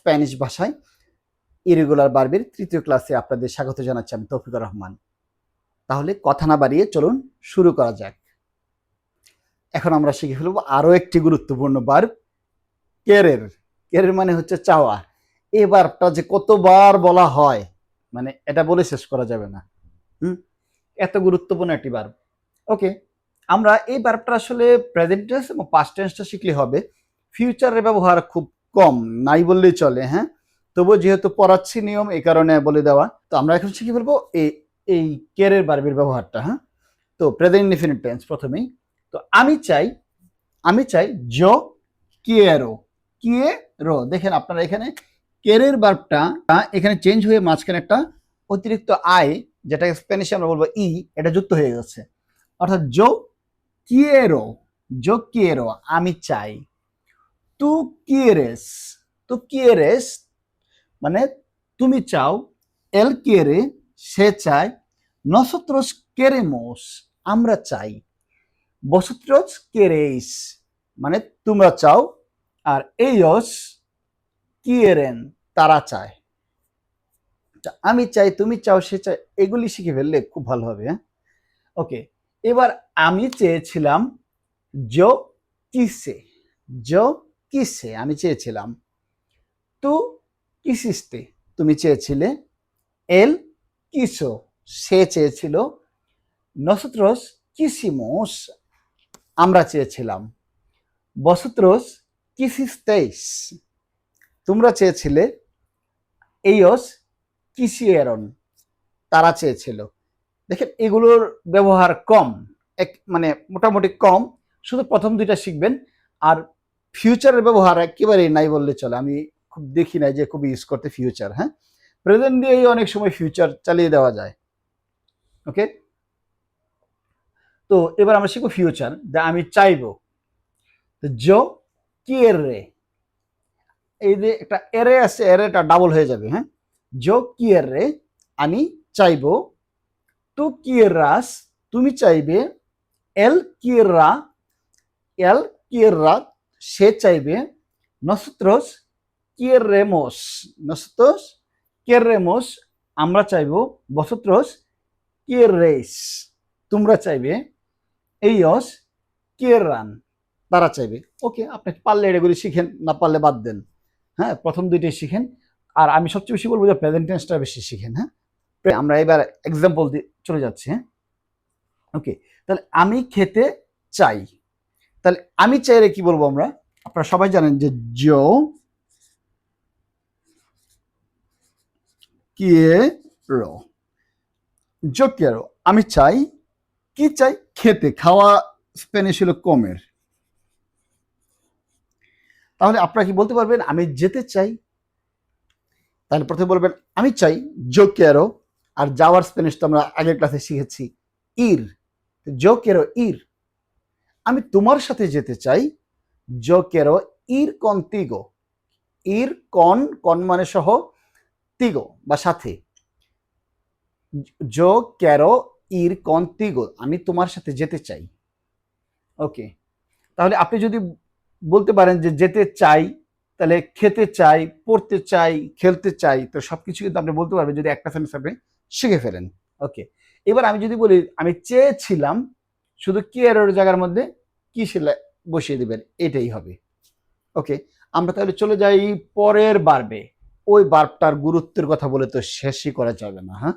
Spanish ভাষায় irregular বার্বের তৃতীয় ক্লাসে আপনাদের স্বাগত জানাচ্ছি আমি তৌফিকুর রহমান। তাহলে কথা না বাড়িয়ে চলুন শুরু করা যাক। এখন আমরা শিখে ফেলব আরও একটি গুরুত্বপূর্ণ বার্ব, কেরের। কেরের মানে হচ্ছে চাওয়া। এ বার্বটা যে কতবার বলা হয় মানে এটা বলে শেষ করা যাবে না। হুম? এত গুরুত্বপূর্ণ একটি বার্ব। ওকে, আমরা এই বার্বটা আসলে প্রেজেন্ট টেন্স এবং পাস্ট টেন্সটা শিখলে হবে। ফিউচারের ব্যবহার খুব কম, নাই বললেই চলে হ্যাঁ? তবুও যেহেতু পড়াচ্ছি নিয়ম এই কারণে বলে দেওয়া। তো আমরা এখন শিখে ফেলব এই এই কেয়ারের বার্বের ব্যবহারটা হ্যাঁ? তো প্রেজেন্ট ইনডিফিনিট টেন্স প্রথমেই। তো আমি চাই আমি চাই জো কিয়েরো কিয়েরো দেখেন আপনারা এখানে কেরের বার্বটা এখানে চেঞ্জ হয়ে মাঝখানে একটা অতিরিক্ত আই যেটা স্প্যানিশে আমরা বলব ই, এটা যুক্ত হয়ে গেছে অর্থাৎ জো কিয়েরো জো কিয়েরো আমি চাই। তু কিয়েরেস তু কিয়েরেস মানে তুমি চাও এল কিয়েরে সে চায় নসত্রস কেরেমোস আমরা চাই বসত্রস কেরেইস মানে তোমরা চাও আর এইয়স কিয়েরেন তারা চায় আমি চাই তুমি চাও সে চায় এগুলি শিখে ফেললে খুব ভালো হবে হ্যাঁ? ওকে, এবার আমি চেয়েছিলাম জো কিসে জো কিসে? আমি চেয়েছিলাম। তু কিসিস্তে তুমি চেয়েছিলে? এল কিসো? সে চেয়েছিল নসত্রস কিসিমোস আমরা চেয়েছিলাম বসত্রস কিসিস্তেইস তোমরা চেয়েছিলে এইয়স কিসিয়েরন তারা চেয়েছিল। দেখেন, এগুলোর ব্যবহার কম, এক মানে মোটামুটি কম। শুধু প্রথম দুইটা শিখবেন, আর ফিউচারের ব্যবহার একেবারেই নাই বললে চলে। আমি খুব দেখি না যে খুব ইউজ করতে ফিউচার হ্যাঁ? প্রেজেন্ট দিয়েই অনেক সময় ফিউচার চালিয়ে দেওয়া যায়। ওকে তো এবার আমরা শিখব ফিউচার যা আমি চাইব। তো জো কি এর রে? এই যে একটা এরে আছে এরেটা ডাবল হয়ে যাবে হ্যাঁ? জো কি এর রে? আমি চাইব, তু, কি এর কিয়েরাস তুমি চাইবে, এল কিয়েরা এল কিয়েরা সে চাইবে নসত্রস কিয়েরেমোস নসত্রস কিয়েরেমোস আমরা চাইব বসত্রস কিয়েরেস তোমরা চাইবে এইয়স কিয়েরান তারা চাইবে ওকে আপনি পারলে এগুলি শিখেন, না পারলে বাদ দেন হ্যাঁ প্রথম দুইটাই শিখেন, আর আমি সবচেয়ে বেশি বলব যে প্রেজেন্ট টেন্সটা বেশি শিখেন হ্যাঁ আমরা এবার এক্সাম্পল দিয়ে চলে যাচ্ছি হ্যাঁ ওকে তাহলে আমি খেতে চাই তাহলে আমি চাইলে কি বলব আমরা? আপনারা সবাই জানেন যে জো কিয়েরো জো কিয়েরো আমি চাই, কি চাই? খেতে। খাওয়া স্পেনিশ হলো কমের। তাহলে আপনারা কি বলতে পারবেন? আমি যেতে চাই। তাহলে প্রথমে বলবেন, আমি চাই জো কেরো আর যাওয়ার স্পেনিশ তো আমরা আগের ক্লাসে শিখেছি। ইর। জো কেরো ইর। আমি তোমার সাথে যেতে চাই জো কেরো ইর কন তিগো। ইর কন কন মানে সহ তিগো বা সাথে। জো কেরো ইর কন তিগো, আমি তোমার সাথে যেতে চাই। ওকে, তাহলে আপনি যদি বলতে পারেন যে যেতে চাই, তাহলে খেতে চাই, পড়তে চাই, খেলতে চাই, তো সবকিছু কিন্তু আপনি বলতে পারবেন যদি একটা সেন্টেন্স আপনি শিখে ফেলেন। ওকে, এবার আমি যদি বলি, আমি চেয়েছিলাম শুধু কি এর জায়গার মধ্যে? কি সেলাই বসিয়ে দেবেন? এটাই হবে। ওকে আমরা তাহলে চলে যাই পরের বার্বে। ওই বার্বটার গুরুত্বের কথা বলে তো শেষই করা যাবে না হ্যাঁ?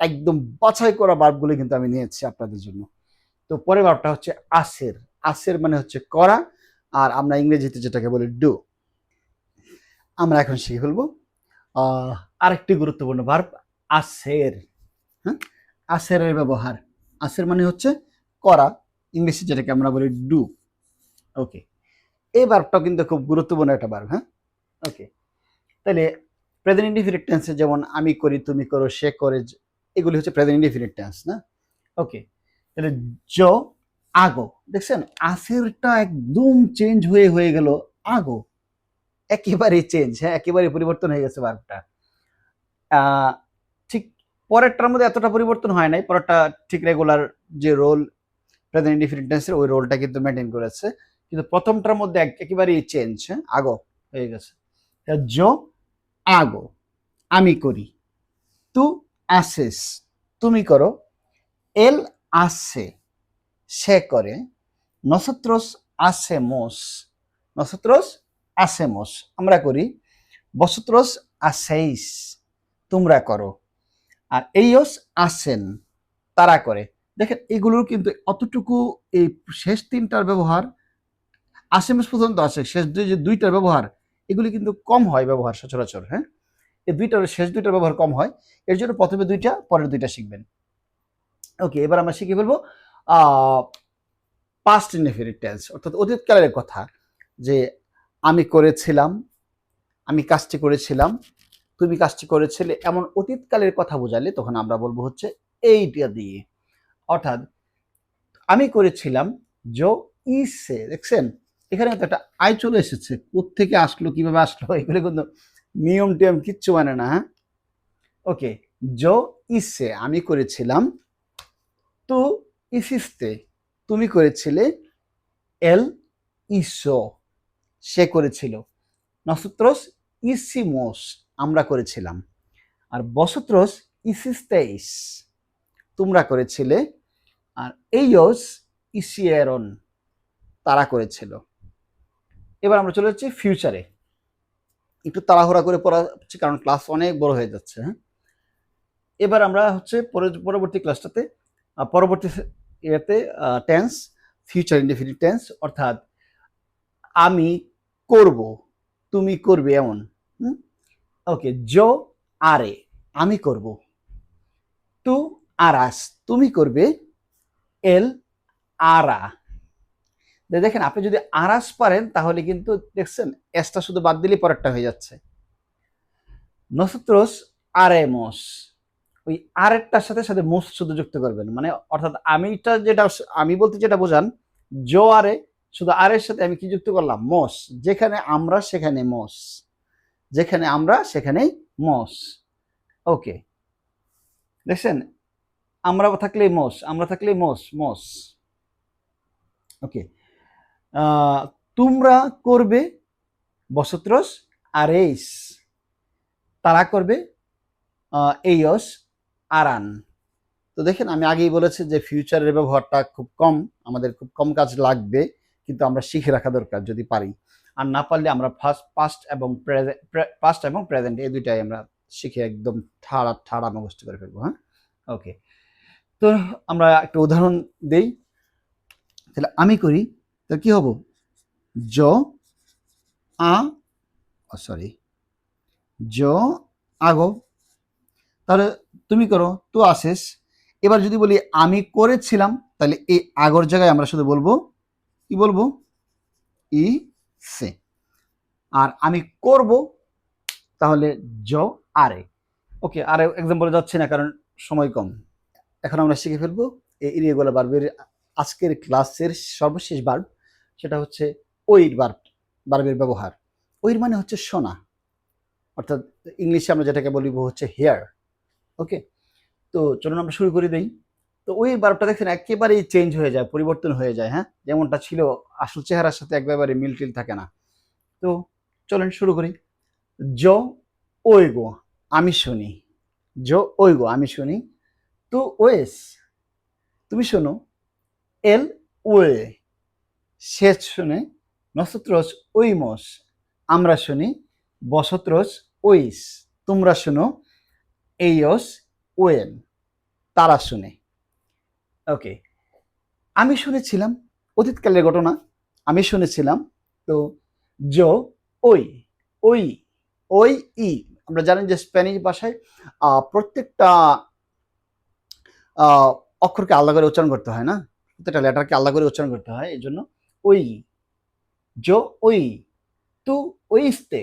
একদম বাছাই করা বার্বগুলো কিন্তু আমি নিয়েছি আপনাদের জন্য। তো পরের বার্বটা হচ্ছে আসের। আসের মানে হচ্ছে করা, আর আমরা ইংরেজিতে যেটাকে বলি ডু আমরা এখন শিখে ফেলব। আরেকটি গুরুত্বপূর্ণ ভার্ব আসের। হ্যাঁ? আসেরের ব্যবহার। আসের মানে হচ্ছে করা। ইংলিশে যেটাকে আমরা বলি ডু ওকে এই ভার্বটাও কিন্তু খুব গুরুত্বপূর্ণ একটা ভার্ব হ্যাঁ? ওকে তাহলে প্রেজেন্ট ইনডিফিনিট টেন্সে যেমন আমি করি তুমি করো সে করে এগুলি হচ্ছে প্রেজেন্ট ইনডিফিনিট টেন্স না? ওকে তাহলে জ আগো। দেখছেন? আসেরটা একদম চেঞ্জ হয়ে হয়ে গেল আগো। একেবারে চেঞ্জ হ্যাঁ? একেবারে পরিবর্তন হয়ে গেছে ভার্বটা আহ, ঠিক পরেরটার মধ্যে এতটা পরিবর্তন হয় নাই পরেরটা ঠিক রেগুলার যে রোল প্রেজেন্ট ইনডিফিনিট টেন্সের ওই রোলটা কিন্তু মেনটেন করেছে। কিন্তু প্রথমটার মধ্যে এক- একেবারেই চেঞ্জ হ্যাঁ? আগো, হয়ে গেছে। জো আগো, আমি করি। তু আসেস, তুমি করো। এল আসে, সে করে। নসত্রস আসেমোস নসত্রস আসেমোস আমরা করি। বসত্রস আসেইস, তোমরা করো। আর এইয়স আসেন, তারা করে। দেখেন, এগুলোর কিন্তু অতটুকু এই শেষ তিনটার ব্যবহার আশেমেশ পর্যন্ত আছে, শেষ দুই, যে দুইটার ব্যবহার, এগুলি কিন্তু কম হয় ব্যবহার সচরাচর হ্যাঁ? এই দুইটার, শেষ দুইটার ব্যবহার কম হয়, এর জন্য প্রথমে দুইটা, পরের দুইটা শিখবেন। ওকে, এবার আমরা শিখে ফেলব পাস্ট ইনডেফিনিট টেন্স অর্থাৎ অতীতকালের কথা, যে আমি করেছিলাম, আমি কাজটি করেছিলাম, তুমি কাজটি করেছিলে, এমন অতীতকালের কথা বোঝালে তখন আমরা বলব হচ্ছে, এইটা দিয়ে। অর্থাৎ আমি করেছিলাম জো ইসে, দেখছেন? এখানে তো একটা আয় চলে এসেছে। কোত্থেকে আসলো, কীভাবে আসলো, এগুলো কিন্তু নিয়ম টিয়ম কিচ্ছু মানে না হ্যাঁ? ওকে, জো ইসে, আমি করেছিলাম তো ইসিস্তে। তুমি করেছিলে এল ইসো, সে করেছিল। নসত্রস ইসিমোস, আমরা করেছিলাম। আর বসত্রস ইসিস্তেইস, তোমরা করেছিলে আর এইয়স ইসিয়েরন তারা করেছিল। এবার আমরা চলে যাচ্ছি ফিউচারে একটু তাড়াহুড়া করে পড়া হচ্ছে কারণ ক্লাস অনেক বড় হয়ে যাচ্ছে হ্যাঁ? এবার আমরা হচ্ছে পরে- পরবর্তী ক্লাসটাতে পরবর্তী ইয়েতে টেন্স ফিউচার ইনডিফিনিট টেন্স অর্থাৎ আমি করব, তুমি করবে এমন ওকে জো আরে আমি করব। তু আরাস তুমি করবে এল আরা। দেখেন, আপনি যদি আরাস পারেন, তাহলে কিন্তু দেখছেন, এসটা শুধু বাদ দিলেই পরেরটা হয়ে যাচ্ছে। নসত্রস আরেমস ওই আরেরটার সাথে সাথে মোস শুধু যুক্ত করবেন। মানে অর্থাৎ আমিটা যেটা, আমি বলতে যেটা বোঝান, জো আরে, শুধু আরের সাথে আমি কি যুক্ত করলাম? মোস যেখানে আমরা, সেখানে মোস যেখানে আমরা, সেখানেই মোস ওকে। দেখছেন আমরা থাকলেই মোস আমরা থাকলেই মোস মোস ওকে তোমরা করবে বসত্রস আরেইস তারা করবে এইয়স, আরান। তো দেখেন, আমি আগেই বলেছি যে ফিউচারের ব্যবহারটা খুব কম, আমাদের খুব কম কাজ লাগবে, কিন্তু আমরা শিখে রাখা দরকার যদি পারি। আর না পারলে আমরা ফার্স্ট পাস্ট এবং পাস্ট এবং প্রেজেন্ট এই দুইটাই আমরা শিখে একদম ঠাড়া ঠাড়া মুখস্থ করে ফেলব হ্যাঁ? ওকে তো আমরা একটা উদাহরণ দেই। তাহলে আমি করি, তো কি হব? জ আ সরি জ আগো। তাহলে তুমি করো, তো আসেস। এবার যদি বলি আমি করেছিলাম, তাহলে এই আগর জায়গায় আমরা শুধু বলব, কি বলব? ই, সে। আর আমি করব, তাহলে জ আরে। ওকে, আরে এক্সাম্পলে যাচ্ছে না, কারণ সময় কম। এখন আমরা শিখে ফেলব এই ইরিগুলার বার্বের আজকের ক্লাসের সর্বশেষ বার্ব সেটা হচ্ছে ওইর বার্ব বার্বের ব্যবহার। ওইর মানে হচ্ছে সোনা অর্থাৎ ইংলিশে আমরা যেটাকে বলিব হচ্ছে হেয়ার ওকে? তো চলুন আমরা শুরু করে দিই। তো ওই বার্বটা দেখছেন, একেবারেই চেঞ্জ হয়ে যায়, পরিবর্তন হয়ে যায় হ্যাঁ? যেমনটা ছিল, আসল চেহারার সাথে একবারে মিল টিল থাকে না। তো চলেন শুরু করি। জ ওই গো, আমি শুনি। জ ওই গো, আমি শুনি। তো ওয়েস, তুমি শোনো, এল ওয়ে সে শুনে নসত্রস ওইমস আমরা শুনি বসত্রস ওইস তোমরা শোনো এইয়স ওয়েন তারা শুনে। ওকে, আমি শুনেছিলাম অতীতকালের ঘটনা, আমি শুনেছিলাম তো জো ওই ওই ওই ই, আমরা জানি যে স্প্যানিশ ভাষায় প্রত্যেকটা অক্ষরকে আলাদা করে উচ্চারণ করতে হয় না? প্রত্যেকটা লেটারকে আলাদা করে উচ্চারণ করতে হয় এই জন্য ওই জো ওই, তু ওইস্তে।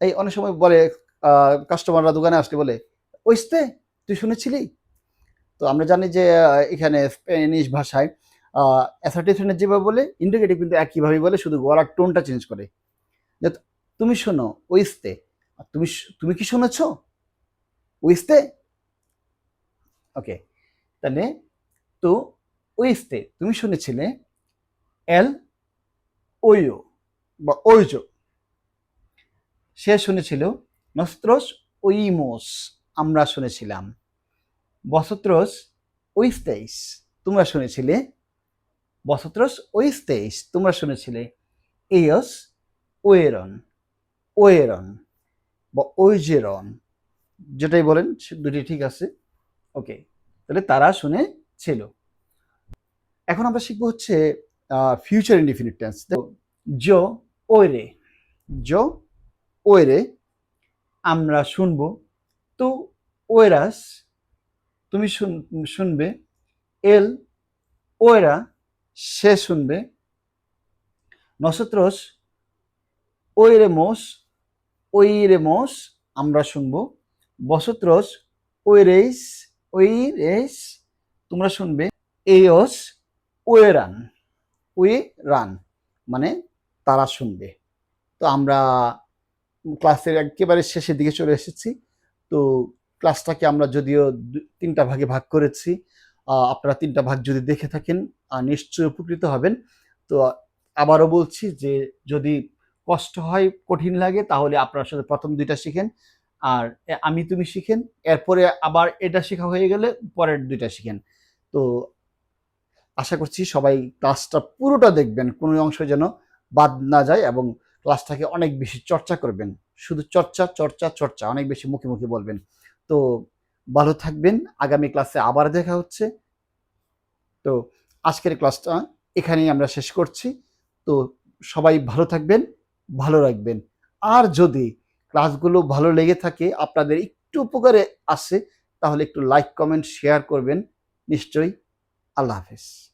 এই অনেক সময় বলে কাস্টমাররা দোকানে আসলে বলে, ওইস্তে, তুই শুনেছিলি? তো আমরা জানি যে এখানে স্প্যানিশ ভাষায় অ্যাসার্টিভের যেভাবে বলে ইন্ডিকেটিভ কিন্তু একইভাবে বলে, শুধু গলার টোনটা চেঞ্জ করে। যে তুমি শোনো, ওইস্তে। তুমি তুমি কি শুনেছ? ওইস্তে? ওকে তাহলে তো ওইস্তে তুমি শুনেছিলে এল ওইও বা ওইজো সে শুনেছিল নস্ত্রস ওইমোস আমরা শুনেছিলাম। বসত্রস ওইস্তেইস তোমরা শুনেছিলে? বসত্রস ওইস্তেইস তোমরা শুনেছিলে? এইয়স ওয়েরন ওয়েরন বা ওইজেরন যেটাই বলেন দুটি ঠিক আছে। ওকে, তাহলে তারা শুনেছিল এখন আমরা শিখব হচ্ছে ফিউচার ইনডিফিনিট টেন্স জো ওইরে জো ওইরে আমরা শুনব, তো ওয়েরাস তুমি শুন- শুনবে, এল ওয়েরা সে শুনবে নসত্রস ওইরেমোস ওইরেমোস আমরা শুনব, বসত্রস, ওইরেইস ওইরেইস তোমরা শুনবে এইস ওয়েরান ওয়ে রান মানে তারা শুনবে। তো আমরা ক্লাসের একেবারে শেষের দিকে চলে এসেছি। তো ক্লাসটাকে আমরা যদিও তিনটা ভাগে ভাগ করেছি আপনারা তিনটা ভাগ যদি দেখে থাকেন নিশ্চয়ই উপকৃত হবেন। তো আবারও বলছি যে যদি কষ্ট হয়, কঠিন লাগে, তাহলে আপনার সাথে প্রথম দুইটা শিখেন আর আমি তুমি শিখেন, এরপরে আবার এটা শেখা হয়ে গেলে পরের দুইটা শিখেন। তো আশা করছি সবাই ক্লাসটা পুরোটা দেখবেন, কোনো অংশ যেন বাদ না যায় এবং ক্লাসটাকে অনেক বেশি চর্চা করবেন। শুধু চর্চা চর্চা চর্চা, অনেক বেশি মুখে মুখে বলবেন। তো ভালো থাকবেন, আগামী ক্লাসে আবার দেখা হচ্ছে। তো আজকের ক্লাসটা এখানেই আমরা শেষ করছি। তো সবাই ভালো থাকবেন, ভালো রাখবেন। আর যদি ক্লাসগুলো ভালো লেগে থাকে, আপনাদের একটু উপকারে আসে, তাহলে একটু লাইক কমেন্ট শেয়ার করবেন। নিশ্চয়ই। আল্লাহ হাফেজ।